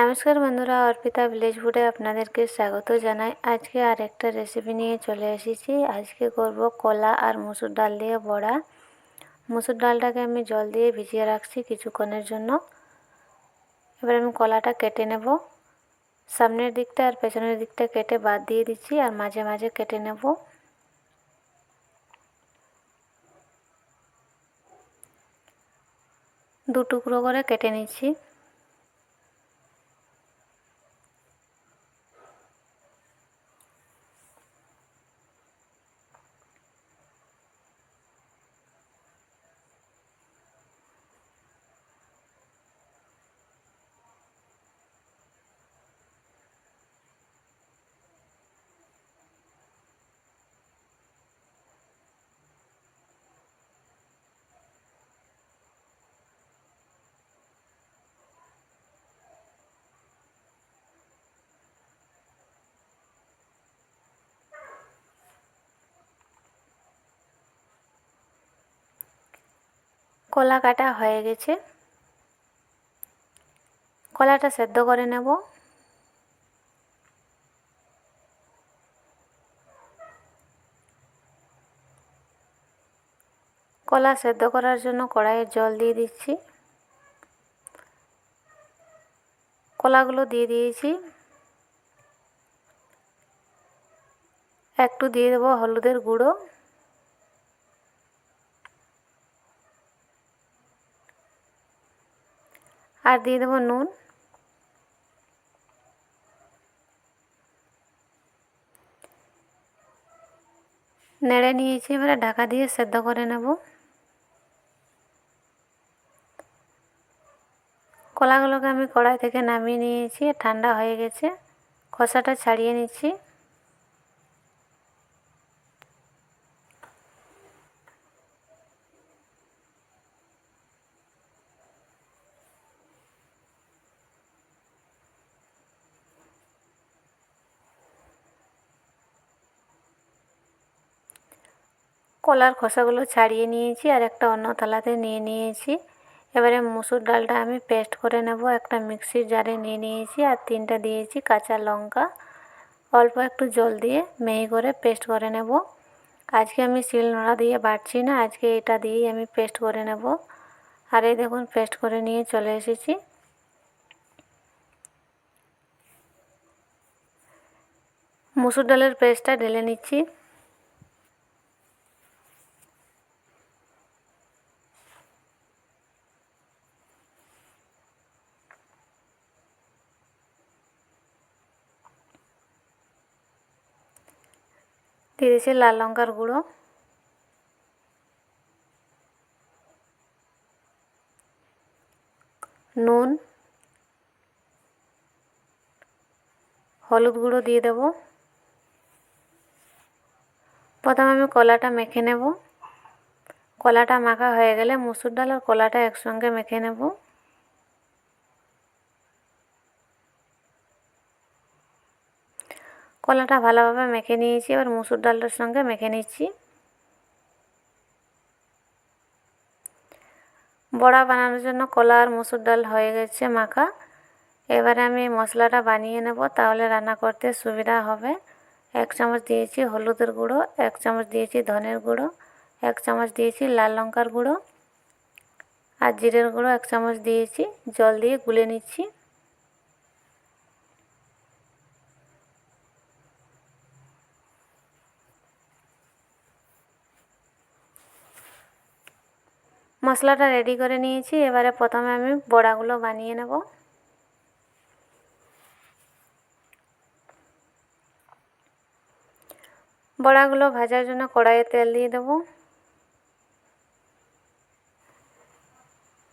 নমস্কার বন্ধুরা, অর্পিতা ভিলেজ ফুডে আপনাদেরকে স্বাগত জানাই। আজকে আর একটা রেসিপি নিয়ে চলে এসেছি। আজকে করব কলা আর মুসুর ডাল দিয়ে বড়া। মুসুর ডালটাকে আমি জল দিয়ে ভিজিয়ে রাখছি কিছুক্ষণের জন্য। এবার আমি কলাটা কেটে নেব। সামনের দিকটা আর পেছনের দিকটা কেটে বাদ দিয়ে দিচ্ছি আর মাঝে মাঝে কেটে নেব। দু টুকরো করে কেটে নিচ্ছি। কলা কাটা হয়ে গেছে। কলাটা সেদ্ধ করে নেব। কলা সেদ্ধ করার জন্য কড়াইয়ে জল দিয়ে দিচ্ছি। কলাগুলো দিয়ে দিয়েছি। একটু দিয়ে দেবো হলুদের গুঁড়ো। আর দিয়ে দেবো নুন। নেড়ে নিয়েছি, এবারে ঢাকা দিয়ে সেদ্ধ করে নেব। কলাগুলোকে আমি কড়াই থেকে নামিয়ে নিয়েছি, ঠান্ডা হয়ে গেছে। খোসাটা ছাড়িয়ে নিচ্ছি। কলার খোসাগুলো ছাড়িয়ে নিয়েছি আর একটা অন্য থালাতে নিয়ে নিয়েছি। এবারে মুসুর ডালটা আমি পেস্ট করে নেব, একটা মিক্সির জারে নিয়ে নিয়েছি আর তিনটা দিয়েছি কাঁচা লঙ্কা। অল্প একটু জল দিয়ে মেহি করে পেস্ট করে নেব। আজকে আমি শিল নোড়া দিয়ে বাটছি না, আজকে এটা দিয়েই আমি পেস্ট করে নেব। আর এই দেখুন, পেস্ট করে নিয়ে চলে এসেছি। মুসুর ডালের পেস্টটা ঢেলে নিচ্ছি। দিয়ে দিয়েছি লাল লঙ্কার গুঁড়ো। নুন, হলুদ গুঁড়ো দিয়ে দেব। প্রথমে আমি কলাটা মেখে নেব। কলাটা মাখা হয়ে গেলে মুসুর ডাল আর কলাটা একসঙ্গে মেখে নেব। কলাটা ভালোভাবে মেখে নিয়েছি, এবার মুসুর ডালটার সঙ্গে মেখে নিচ্ছি। বড়া বানানোর জন্য কলা আর মুসুর ডাল হয়ে গেছে মাখা। এবারে আমি মশলাটা বানিয়ে নেব, তাহলে রান্না করতে সুবিধা হবে। এক চামচ দিয়েছি হলুদের গুঁড়ো, এক চামচ দিয়েছি ধনের গুঁড়ো, এক চামচ দিয়েছি লাল লঙ্কার গুঁড়ো, আর জিরের গুঁড়ো এক চামচ দিয়েছি। জল দিয়ে গুলে নিচ্ছি। মশলাটা রেডি করে নিয়েছি, এবারে প্রথমে আমি বড়াগুলো বানিয়ে নেব। বড়াগুলো ভাজার জন্য কড়াইয়ে তেল দিয়ে দেবো।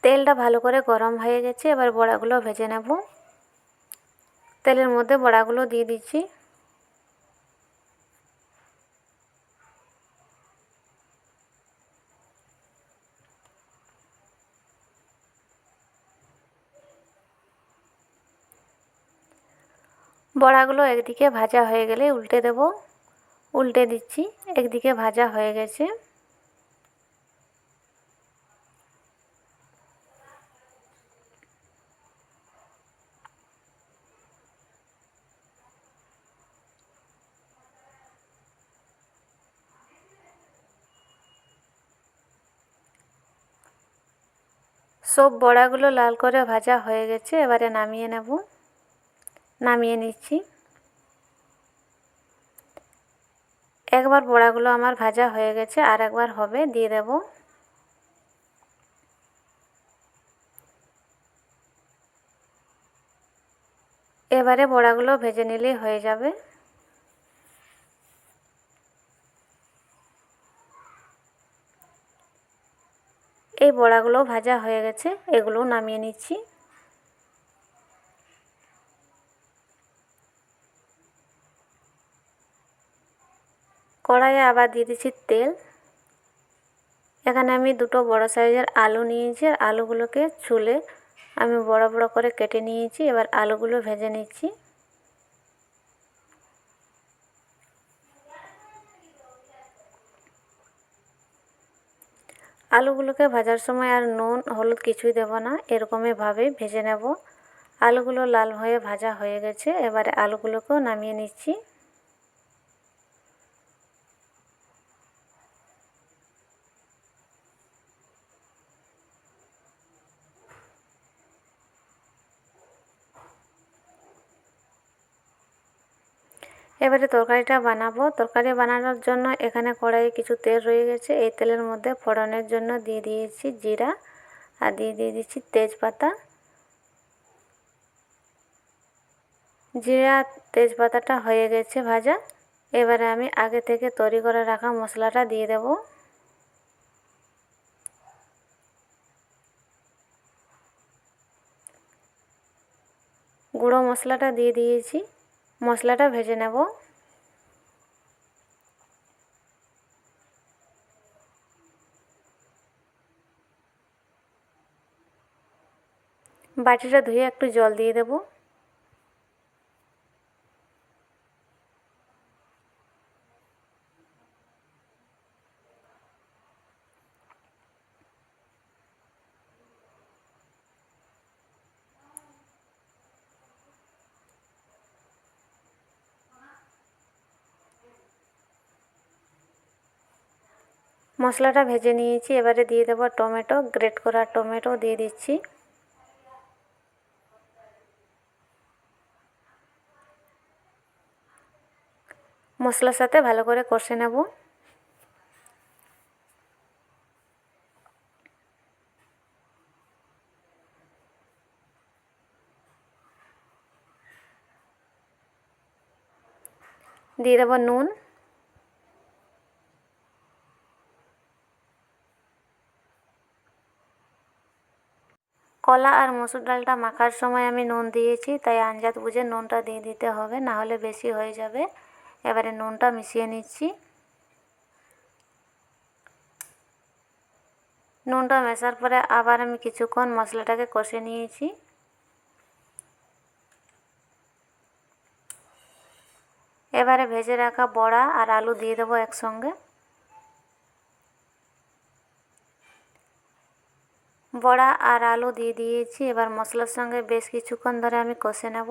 তেলটা ভালো করে গরম হয়ে গেছে, এবার বড়াগুলো ভেজে নেব। তেলের মধ্যে বড়াগুলো দিয়ে দিচ্ছি। বড়াগুলো একদিকে ভাজা হয়ে গেলে উল্টে দেব। উল্টে দিচ্ছি, একদিকে ভাজা হয়ে গেছে। সব বড়াগুলো লাল করে ভাজা হয়ে গেছে, এবারে নামিয়ে নেব। নামিয়ে নিচ্ছি। একবার বড়াগুলো আমার ভাজা হয়ে গেছে, আর একবার হবে, দিয়ে দেব। এবারে বড়াগুলো ভেজে নিলেই হয়ে যাবে। এই বড়াগুলো ভাজা হয়ে গেছে এগুলো নামিয়ে নিচ্ছি। কড়াইয়ে আবার দিয়ে দিচ্ছি তেল। এখানে আমি দুটো বড় সাইজের আলু নিয়েছি আর আলুগুলোকে ছুলে আমি বড় বড় করে কেটে নিয়েছি। এবার আলুগুলো ভেজে নিচ্ছি। আলুগুলোকে ভাজার সময় আর নুন, হলুদ কিছুই দেব না এরকমইভাবেই ভেজে নেব। আলুগুলো লাল হয়ে ভাজা হয়ে গেছে। এবারে আলুগুলোকেও নামিয়ে নিচ্ছি। এবারে তরকারিটা বানাবো। তরকারি বানানোর জন্য এখানে কড়াইয়ে কিছু তেল রয়ে গেছে। এই তেলের মধ্যে ফোড়নের জন্য দিয়ে দিয়েছি জিরা আর দিয়ে দিয়ে দিচ্ছি তেজপাতা। জিরা, তেজপাতাটা হয়ে গেছে ভাজা। এবারে আমি আগে থেকে তৈরি করে রাখা মশলাটা দিয়ে দেব। গুঁড়ো মশলাটা দিয়ে দিয়েছি। মশলাটা ভেজে নেব। বাটিটা ধুয়ে একটু জল দিয়ে দেব। মশলাটা ভেজে নিয়েছি, এবারে দিয়ে দেবো টমেটো, গ্রেট করা টমেটো দিয়ে দিচ্ছি। মশলার সাথে ভালো করে কষে নেব। দিয়ে দেবো নুন। কলা আর মসুর ডালটা মাখার সময় আমি নুন দিয়েছি, তাই আঞ্জাত বুঝে নুনটা দিয়ে দিতে হবে না হলে বেশি হয়ে যাবে। এবারে নুনটা মিশিয়ে নিচ্ছি। নুনটা মেশার পরে আবার আমি কিছুক্ষণ মশলাটাকে কষে নিয়েছি। এবারে ভেজে রাখা বড়া আর আলু দিয়ে দেবো একসঙ্গে। বড়া আর আলু দিয়ে দিয়েছি। এবার মশলার সঙ্গে বেশ কিছুক্ষণ ধরে আমি কষে নেব।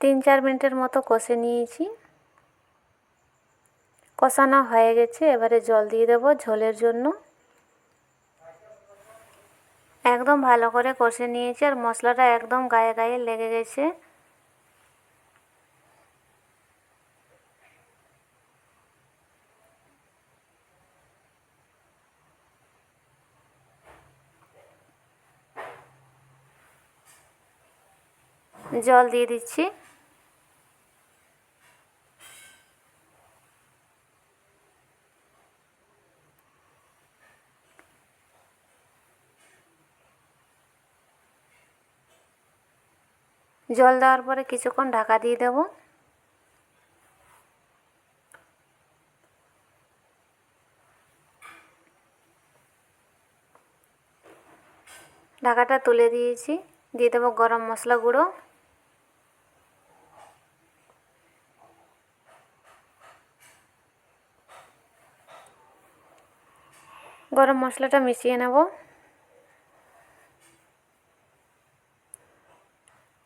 তিন চার মিনিটের মতো কষে নিয়েছি। কষানো হয়ে গেছে। এবারে জল দিয়ে দেবো ঝোলের জন্য। একদম ভালো করে কষে নিয়েছি আর মশলাটা একদম গায়ে গায়ে লেগে গেছে। জল দিয়ে দিচ্ছি। জল দেওয়ার পরে কিছুক্ষণ ঢাকা দিয়ে দেব। ঢাকাটা তুলে দিয়েছি। দিয়ে দেবো গরম মশলা গুঁড়ো। গরম মশলাটা মিশিয়ে নেব।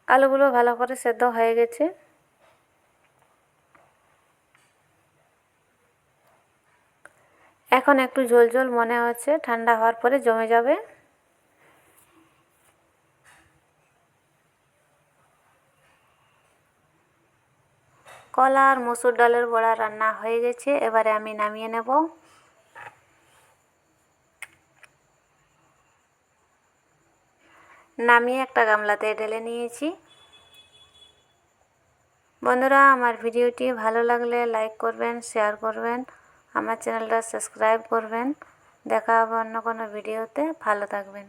আলুগুলো ভালো করে সেদ্ধ হয়ে গেছে। এখন একটু ঝোল ঝোল মনে হচ্ছে, ঠান্ডা হওয়ার পরে জমে যাবে। কলা আর মসুর ডালের বড়া রান্না হয়ে গেছে, এবারে আমি নামিয়ে নেব। নামিয়ে একটা গামলাতে ঢেলে নিয়েছি। বন্ধুরা, আমার ভিডিওটি ভালো লাগলে লাইক করবেন, শেয়ার করবেন, আমার চ্যানেলটা সাবস্ক্রাইব করবেন। দেখা হবে অন্য কোনো ভিডিওতে। ভালো থাকবেন।